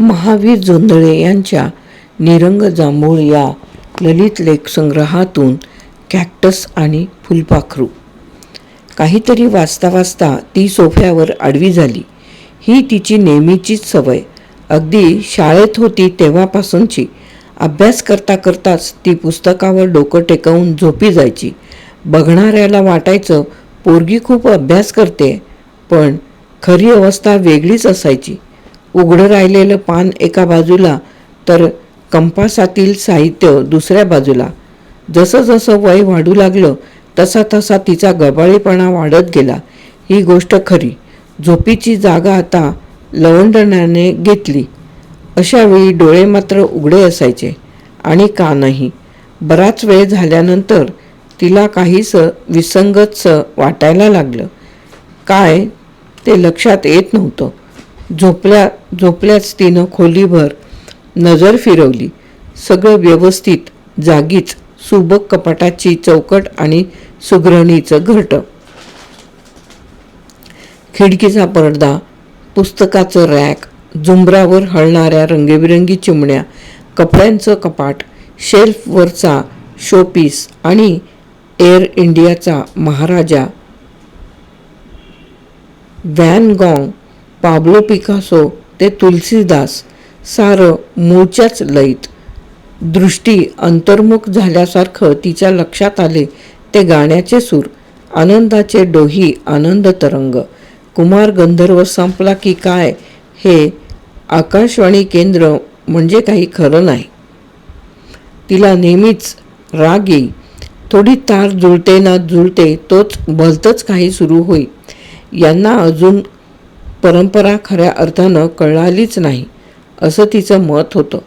महावीर जोंधळे यांच्या निरंग जांभूळ या ललित लेख संग्रहातून कॅक्टस आणि फुलपाखरू. काहीतरी वाचता वाचता ती सोफ्यावर आडवी झाली. ही तिची नेहमीचीच सवय. अगदी शाळेत होती तेव्हापासूनची. अभ्यास करता करताच ती पुस्तकावर डोकं टेकवून झोपी जायची. बघणाऱ्याला वाटायचं पोरगी खूप अभ्यास करते पण खरी अवस्था वेगळीच असायची. उघडं राहिलेलं पान एका बाजूला तर कंपासातील साहित्य दुसऱ्या बाजूला. जसं जसं वय वाढू लागलं तसा तसा तिचा गबाळीपणा वाढत गेला. ही गोष्ट खरी. झोपीची जागा आता लवंडण्याने घेतली. अशावेळी डोळे मात्र उघडे असायचे आणि कानही बराच वेळ झाल्यानंतर तिला काहीसं विसंगतसं वाटायला लागलं. काय? ते लक्षात येत नव्हतं. झोपल्या झोपल्याच तिनं खोलीभर नजर फिरवली. सगळं व्यवस्थित जागीच सुबक कपाटाची चौकट आणि सुगरणीचं घरटं. खिडकीचा पडदा पुस्तकाचं रॅक झुंबरावर हळणाऱ्या रंगीबिरंगी चिमण्या कपड्यांचं कपाट शेल्फवरचा शोपीस आणि एअर इंडियाचा महाराजा व्हॅन गॉंग पाब्लो पिकासो ते तुलसीदास सारं मूळच्याच लईत दृष्टी अंतर्मुख झाल्यासारखं तिच्या लक्षात आले ते गाण्याचे सूर आनंदाचे डोही आनंद तरंग. कुमार गंधर्व संपला की काय हे आकाशवाणी केंद्र म्हणजे काही खरं नाही. तिला नेहमीच राग येई. थोडी तार जुळते ना जुळते तोच भलतंच काही सुरू होई. यांना अजून परंपरा खऱ्या अर्थानं कळालीच नाही असं तिचं मत होतं.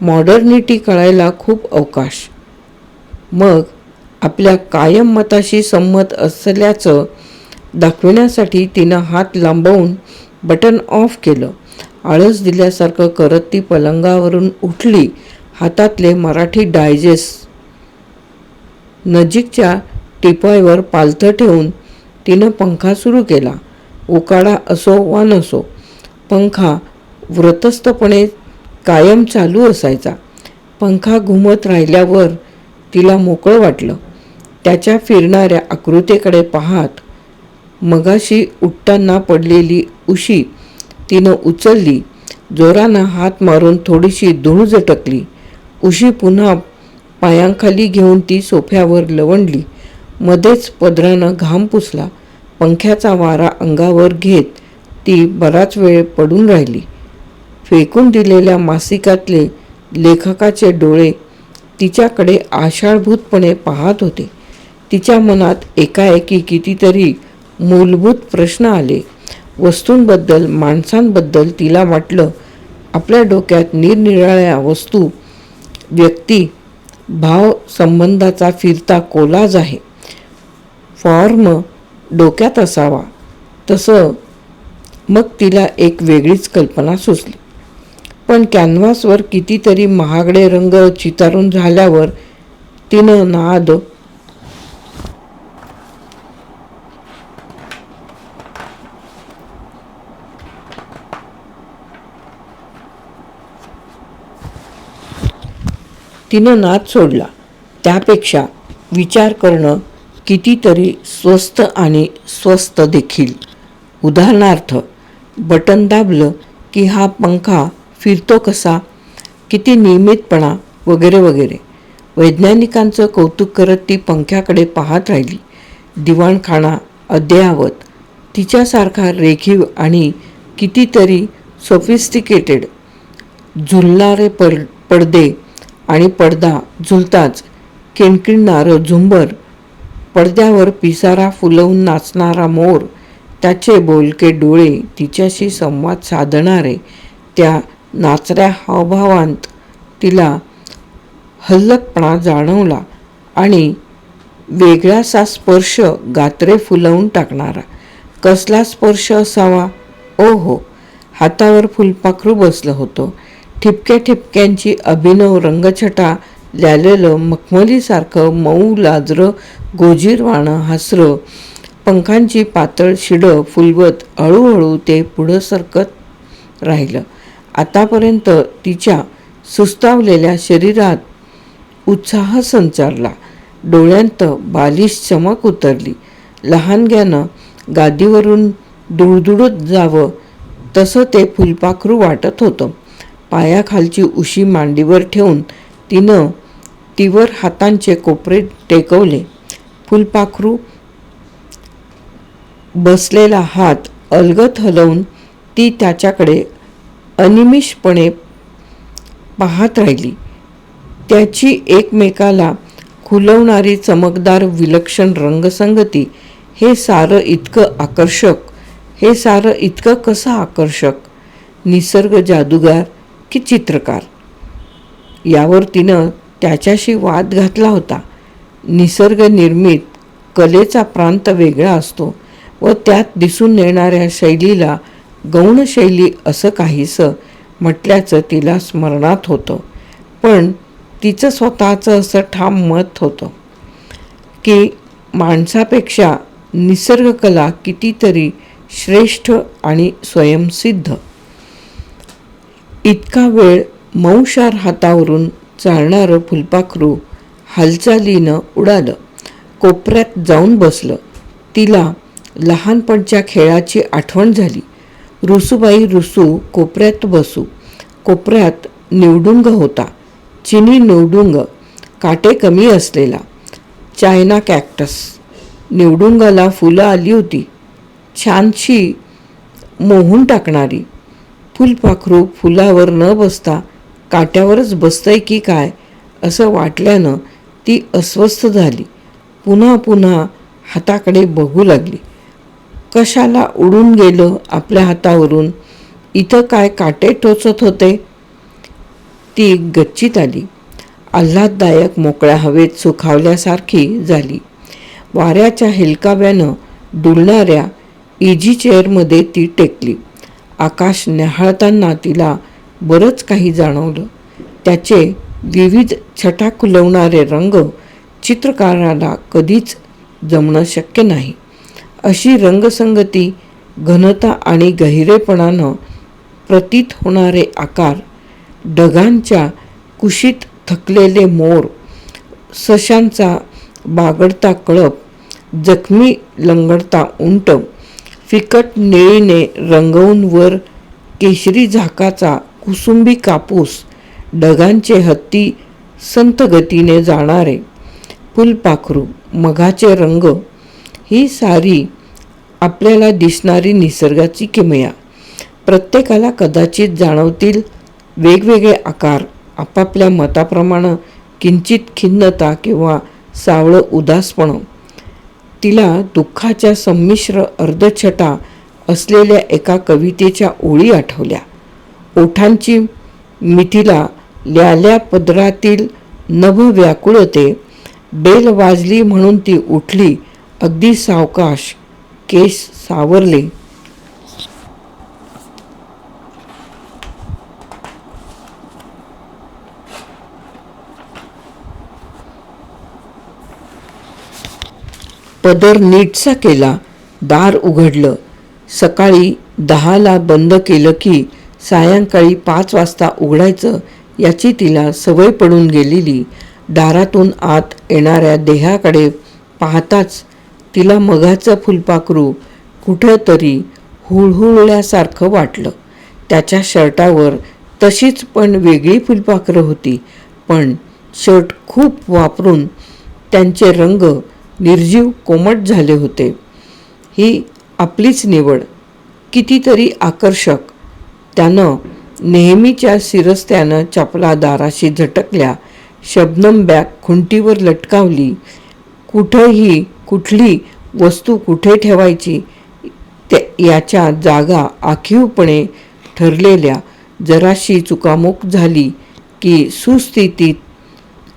मॉडर्निटी कळायला खूप अवकाश. मग आपल्या कायम मताशी संमत असल्याचं दाखविण्यासाठी तिनं हात लांबवून बटन ऑफ केलं. आळस दिल्यासारखं करत ती पलंगावरून उठली हातातले मराठी डायजेस्ट नजीकच्या टिपॉयवर पालथं ठेवून तिनं पंखा सुरू केला. उकाडा असो वा नसो पंखा व्रतस्थपणे कायम चालू असायचा. पंखा घुमत राहिल्यावर तिला मोकळं वाटलं. त्याच्या फिरणाऱ्या आकृतीकडे पाहत मगाशी उठताना पडलेली उशी तिनं उचलली जोरानं हात मारून थोडीशी धूळ झटकली. उशी पुन्हा पायांखाली घेऊन ती सोफ्यावर लवंडली. मध्येच पदरानं घाम पुसला. पंख्याचा वारा अंगावर घेत ती बराच वेळ पडून राहिली. फेकून दिलेल्या मासिकातले लेखकाचे डोळे तिच्याकडे आषाढभूतपणे पाहत होते. तिच्या मनात एकाएकी कितीतरी मूलभूत प्रश्न आले. वस्तूंबद्दल माणसांबद्दल तिला वाटलं आपल्या डोक्यात निरनिराळ्या वस्तू व्यक्ती भाव संबंधाचा फिरता कोलाज आहे. फॉर्म डोक्यात असावा. तसं मग तिला एक वेगळीच कल्पना सुचली. पण कॅनव्हासवर कितीतरी महागडे रंग चितारून झाल्यावर तिनं नाद तिनं नाद सोडला. त्यापेक्षा विचार करणं कितीतरी स्वस्त आणि स्वस्त देखील. उदाहरणार्थ बटन दाबलं की हा पंखा फिरतो कसा किती नियमितपणा वगैरे वगैरे. वैज्ञानिकांचं कौतुक करत ती पंख्याकडे पाहत राहिली. दिवाणखाना अद्ययावत तिच्यासारखा रेखीव आणि कितीतरी सोफिस्टिकेटेड झुलणारे पर पडदे आणि पडदा झुलताच किणकिणणारं झुंबर पडद्यावर पिसारा फुलवून नाचणारा मोर त्याचे बोलके डोळे तिच्याशी संवाद साधणारे त्या नाचऱ्या हावभावांत तिला हल्लकपणा जाणवला आणि वेगळासा स्पर्श गात्रे फुलवून टाकणारा. कसला स्पर्श असावा? ओ हो हातावर फुलपाखरू बसलं होतं. ठिपक्या ठिपक्यांची अभिनव रंगछटा ल्यालेलं मखमलीसारखं मऊ लाजरं गोजीरवाणं हासरं पंखांची पातळ शिडं फुलवत हळूहळू ते पुढं सरकत राहिलं. आतापर्यंत तिच्या सुस्तावलेल्या शरीरात उत्साह संचारला. डोळ्यांत बालिश चमक उतरली. लहानग्यानं गादीवरून दुडदुडत जावं तसं ते फुलपाखरू वाटत होतं. पायाखालची उशी मांडीवर ठेवून तिनं तीवर हातांचे कोपरे टेकवले. फुलपाखरू बसलेला हात अलगत हलवून ती त्याच्याकडे अनिमिषपणे पाहत राहिली. त्याची एकमेकाला खुलवणारी चमकदार विलक्षण रंगसंगती हे सारं इतकं आकर्षक हे सारं इतकं कसं आकर्षक निसर्ग जादूगार की चित्रकार? यावर तिनं त्याच्याशी वाद घातला होता. निसर्ग निर्मित कलेचा प्रांत वेगळा असतो व त्यात दिसून येणाऱ्या शैलीला गौणशैली असं काहीसं म्हटल्याचं तिला स्मरणात होतं. पण तिचं स्वतःचं असं ठाम मत होतं की माणसापेक्षा निसर्गकला कितीतरी श्रेष्ठ आणि स्वयंसिद्ध. इतका वेळ मौशार हातावरून चालणारं फुलपाखरू हालचालीनं उडालं. कोपऱ्यात जाऊन बसलं. तिला लहानपणच्या खेळाची आठवण झाली. रुसूबाई रुसू कोपऱ्यात बसू. कोपऱ्यात निवडुंग होता. चिनी निवडुंग. काटे कमी असलेला. China cactus. निवडुंगाला फुलं आली होती. छानशी मोहून टाकणारी. फुलपाखरू फुलावर न बसता काट्यावरच बसतंय की काय असं वाटल्यानं ती अस्वस्थ झाली. पुन्हा पुन्हा हाताकडे बघू लागली. कशाला उडून गेलं आपल्या हातावरून? इथं काय काटे टोचत होते? ती गच्चीत आली. आल्हाददायक मोकळ्या हवेत सुखावल्यासारखी झाली. वाऱ्याच्या हेलकाव्यानं डुलणाऱ्या इजी चेअरमध्ये ती टेकली. आकाश न्याहाळताना तिला बरंच काही जाणवलं. त्याचे विविध छटा खुलवणारे रंग चित्रकाराला कधीच जमणं शक्य नाही. अशी रंगसंगती घनता आणि गहिरेपणानं प्रतीत होणारे आकार ढगांच्या कुशीत थकलेले मोर सशांचा बागडता कळप जखमी लंगडता उंट फिकट निळीने रंगवून वर केशरी झाकाचा कुसुंबी कापूस ढगांचे हत्ती संत गतीने जाणारे फुलपाखरू मघाचे रंग ही सारी आपल्याला दिसणारी निसर्गाची किमया. प्रत्येकाला कदाचित जाणवतील वेगवेगळे आकार आपापल्या मताप्रमाणे किंचित खिन्नता किंवा सावळं उदासपण. तिला दुःखाच्या संमिश्र अर्धछटा असलेल्या एका कवितेच्या ओळी आठवल्या. ओठांची मिठीला ल्याल्या पदरातील नभ व्याकुळते बेल वाजली म्हणून ती उठली. अगदी सावकाश केस सावरले. पदर नीटसा केला. दार उघडलं. सकाळी दहाला बंद केलं की सायंकाळी पाच वाजता उघडायचं याची तिला सवय पडून गेलेली. दारातून आत येणाऱ्या देहाकडे पाहताच तिला मगाचं फुलपाखरू कुठंतरी हुळहुळल्यासारखं वाटलं. त्याच्या शर्टावर तशीच पण वेगळी फुलपाखरं होती पण शर्ट खूप वापरून त्यांचे रंग निर्जीव कोमट झाले होते. ही आपलीच निवड कितीतरी आकर्षक. त्यानं नेहमीच्या शिरस्त्यानं चपला दाराशी झटकल्या शबनम बॅग खुंटीवर लटकावली. कुठंही कुठली वस्तू कुठे ठेवायची ते याच्या जागा आखीवपणे ठरलेल्या जराशी चुकामुक झाली की सुस्थितीत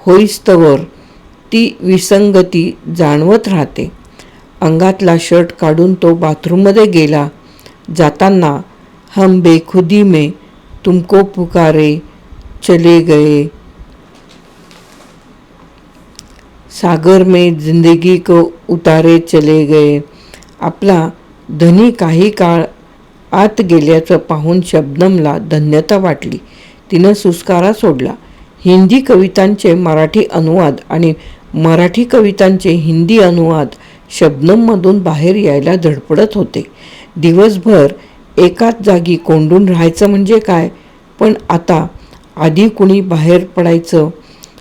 होईस्तवर ती विसंगती जाणवत राहते. अंगातला शर्ट काढून तो बाथरूममध्ये गेला. जाताना हम बेखुदी में तुमको पुकारे चले गए। सागर में जिंदगी को उतारे चले गए। आपला धनी काही काळ आत गेल्याचं पाहून शबनमला धन्यता वाटली. तिनं सुस्कारा सोडला. हिंदी कवितांचे मराठी अनुवाद आणि मराठी कवितांचे हिंदी अनुवाद शबनममधून बाहेर यायला धडपडत होते. दिवसभर एकाच जागी कोंडून राहायचं म्हणजे काय? पण आता आधी कुणी बाहेर पडायचं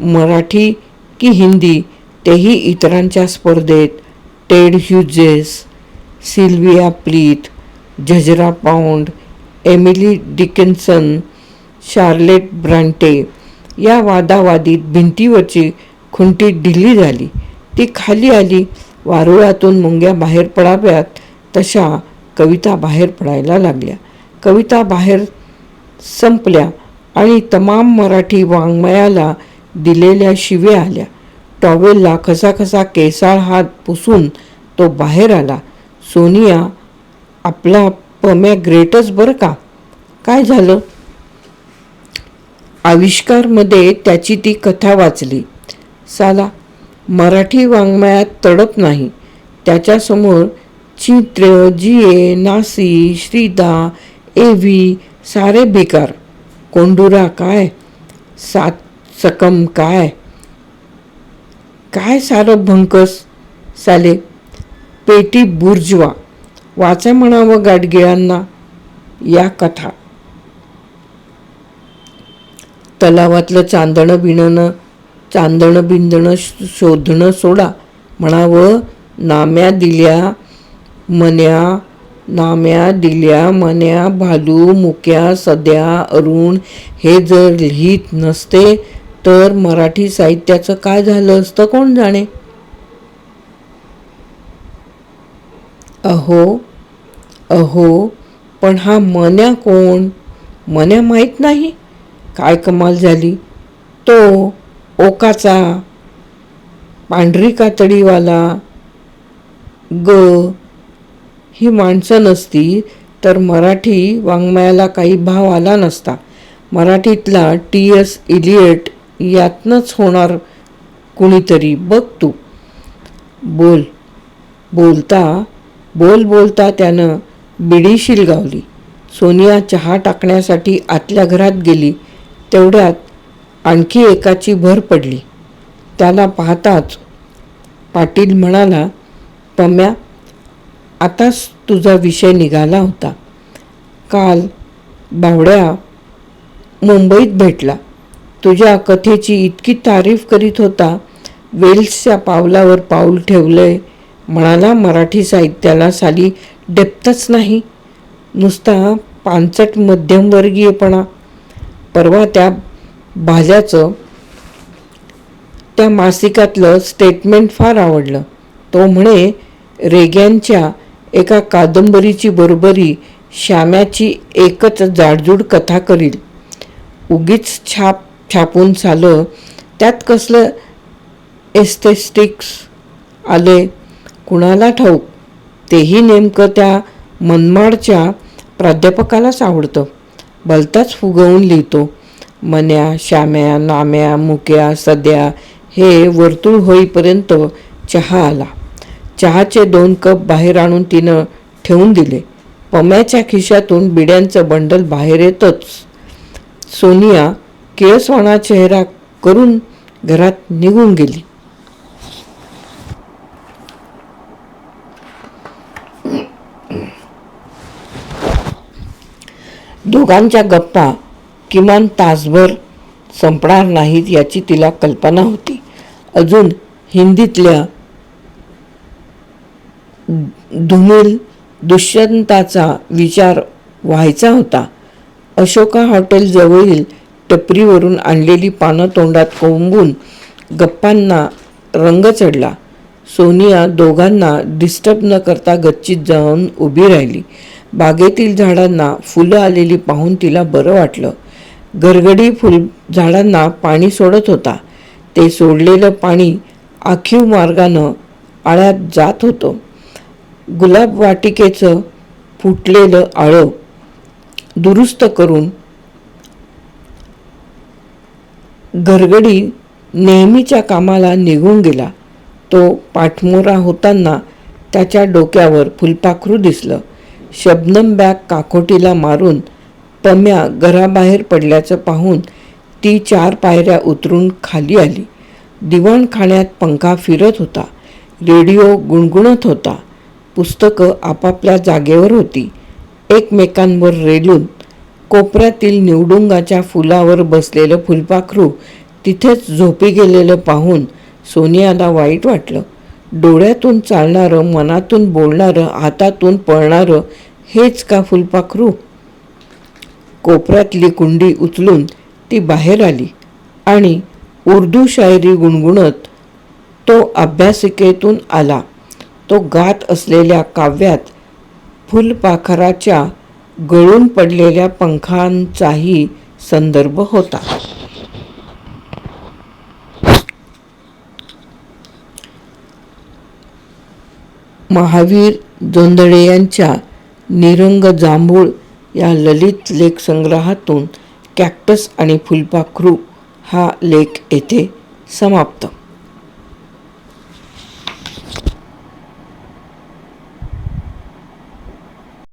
मराठी की हिंदी तेही इतरांच्या स्पर्धेत. Ted Hughes Sylvia Plath Ezra Pound Emily Dickinson Charlotte Bronte या वादावादीत भिंतीवरची खुंटी ढिली झाली. ती खाली आली. वारुळातून मुंग्या बाहेर पडाव्यात तशा कविता बाहेर पडायला लागल्या. कविता बाहेर संपल्या आणि तमाम मराठी वाङ्मयाला दिलेल्या शिव्या आल्या. टॉवेलला खसाखसा केसाळ हात पुसून तो बाहेर आला. सोनिया आपला पम्या ग्रेटच बरं का? काय झालं? आविष्कारमध्ये त्याची ती कथा वाचली. साला मराठी वाङ्मयात तडप नाही. त्याच्यासमोर चित्र जिये नासी श्रीदा एव्ही सारे बेकार कोंडुरा काय? सात सकम काय? काय सारं भंकस? साले पेटी बुर्जवा. वाचा म्हणावं गाडगिळांना या कथा. तलावातलं चांदणं बिणणं चांदणं बिंदणं श- शोधणं सोडा. म्हणावं नाम्या दिल्या मन्या नाम्या दिल्या मन्या भालू मुक्या सध्या अरुण हे जर लिहित नसते तर मराठी साहित्याचं काय झालं असतं? कोण जाणे? अहो अहो पण हा मन्या कोण? मन्या माहीत नाही? काय कमाल झाली? तो ओकाचा पांढरी कातडीवाला ग ही माणसं नसती तर मराठी वाङ्मयाला काही भाव आला नसता. मराठीतला टी एस इलियट यातनंच होणार कुणीतरी. बघ तू. बोल. बोलता बोल बोलता त्यानं बिडी शिलगावली. सोनिया चहा टाकण्यासाठी आतल्या घरात गेली. तेवढ्यात आणखी एकाची भर पडली. त्याला पाहताच पाटील म्हणाला पम्या आताच तुझा विषय निघाला होता. काल बावड्या मुंबईत भेटला. तुझ्या कथेची इतकी तारीफ करीत होता वेल्सच्या पावलावर पाऊल ठेवलंय म्हणाला मराठी साहित्याला साली डेप्तच नाही. नुसता पानसट मध्यमवर्गीयपणा. परवा त्या भाज्याचं त्या मासिकातलं स्टेटमेंट फार आवडलं. तो म्हणे रेग्यांच्या एका कादंबरीची बरोबरी श्याम्याची एकच जाडजूड कथा करील. उगीच छाप छापून झालं त्यात कसलं एस्थेस्टिक्स आले? कुणाला ठाऊक? तेही नेमकं त्या मनमाडच्या प्राध्यापकालाच आवडतं. भलताच फुगवून लिहितो. मन्या श्याम्या नाम्या मुक्या सद्या हे वर्तुळ होईपर्यंत चहा आला. चहाचे दोन कप बाहेर आणून तिनं ठेवून दिले. पम्याच्या खिशातून बिड्यांचं बंडल बाहेर येतच. सोनिया केळसवाणा चेहरा करून घरात निघून गेली. दोघांच्या गप्पा किमान तासभर संपणार नाहीत याची तिला कल्पना होती. अजून हिंदीतल्या धुमिल दुष्यंताचा विचार व्हायचा होता. अशोका हॉटेलजवळील टपरीवरून आणलेली पानं तोंडात कोंबून गप्पांना रंग चढला. सोनिया दोघांना डिस्टर्ब न करता गच्चीत जाऊन उभी राहिली. बागेतील झाडांना फुलं आलेली पाहून तिला बरं वाटलं. गरगडी फुल झाडांना पाणी सोडत होता. ते सोडलेलं पाणी आखीव मार्गानं आळ्यात जात होतं. गुलाब वाटिकेचं फुटलेलं आळं दुरुस्त करून घरगडी नेहमीच्या कामाला निघून गेला. तो पाठमोरा होताना त्याच्या डोक्यावर फुलपाखरू दिसलं. शबनम बॅग काकोटीला मारून पम्या घराबाहेर पडल्याचं पाहून ती चार पायऱ्या उतरून खाली आली. दिवाणखाण्यात पंखा फिरत होता. रेडिओ गुणगुणत होता. पुस्तकं आपापल्या जागेवर होती. एकमेकांवर रेलून कोपऱ्यातील निवडुंगाच्या फुलावर बसलेलं फुलपाखरू तिथेच झोपी गेलेलं पाहून सोनियाला वाईट वाटलं. डोळ्यातून चालणारं मनातून बोलणारं हातातून पळणारं हेच का फुलपाखरू? कोपऱ्यातली कुंडी उचलून ती बाहेर आली आणि उर्दू शायरी गुणगुणत तो अभ्यासिकेतून आला. तो गात असलेल्या काव्यात फुलपाखराच्या गळून पडलेल्या पंखांचाही संदर्भ होता. महावीर जोंदळे यांच्या निरंग जांभूळ या ललित लेख संग्रहातून कॅक्टस आणि फुलपाखरू हा लेख येथे समाप्त.